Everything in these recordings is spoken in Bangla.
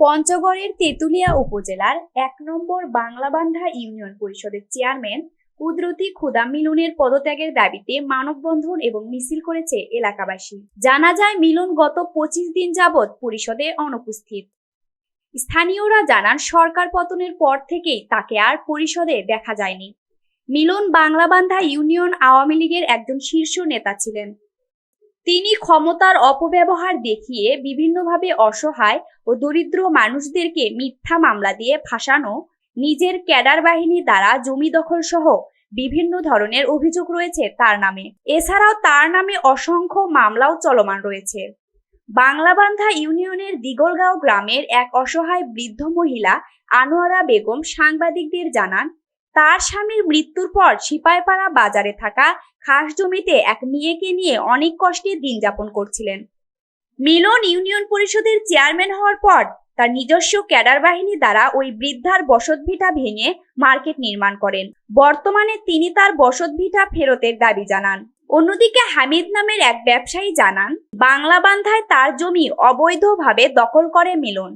পঞ্চগড়ের তেঁতুলিয়া উপজেলার এক নম্বর বাংলাবান্ধা ইউনিয়ন পরিষদের চেয়ারম্যান কুদরতি খুদা মিলনের পদত্যাগের দাবিতে মানববন্ধন এবং মিছিল করেছে এলাকাবাসী। জানা যায়, মিলন গত পঁচিশ দিন যাবৎ পরিষদে অনুপস্থিত। স্থানীয়রা জানান, সরকার পতনের পর থেকেই তাকে আর পরিষদে দেখা যায়নি। মিলন বাংলাবান্ধা ইউনিয়ন আওয়ামী লীগের একজন শীর্ষ নেতা ছিলেন। তিনি ক্ষমতার অপব্যবহার দেখিয়ে বিভিন্নভাবে অসহায় ও দরিদ্র মানুষদেরকে মিথ্যা মামলা দিয়ে ফাঁসানো, নিজের ক্যাডার বাহিনী দ্বারা জমি দখল সহ বিভিন্ন ধরনের অভিযোগ রয়েছে তার নামে। এছাড়াও তার নামে অসংখ্য মামলাও চলমান রয়েছে। বাংলাবান্ধা ইউনিয়নের দিগলগাঁও গ্রামের এক অসহায় বৃদ্ধ মহিলা আনোয়ারা বেগম সাংবাদিকদের জানান, তার স্বামীর মৃত্যুর পর সিপাইপাড়া বাজারে থাকা খাস জমিতে এক মেয়েকে নিয়ে অনেক কষ্টে দিন যাপন করছিলেন। মিলন ইউনিয়ন পরিষদের চেয়ারম্যান হওয়ার পর তার নিজস্ব ক্যাডার বাহিনী দ্বারা ওই বৃদ্ধার বসতভিটা ভেঙে মার্কেট নির্মাণ করেন। বর্তমানে তিনি তার বসতভিটা ফেরতের দাবি জানান। অন্যদিকে হামিদ নামের এক ব্যবসায়ী জানান, বাংলা বান্ধায় তার জমি অবৈধভাবে দখল করে মিলন।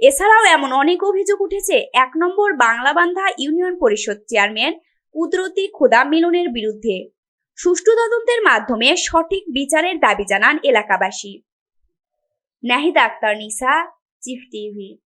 এছাড়াও এমন অনেক অভিযোগ উঠেছে, এক নম্বর বাংলাবান্ধা ইউনিয়ন পরিষদ চেয়ারম্যান কুদরতি খুদা মিলনের বিরুদ্ধে। সুষ্ঠু তদন্তের মাধ্যমে সঠিক বিচারের দাবি জানান এলাকাবাসী। নাহিদ আক্তার, নিসা GIF TV.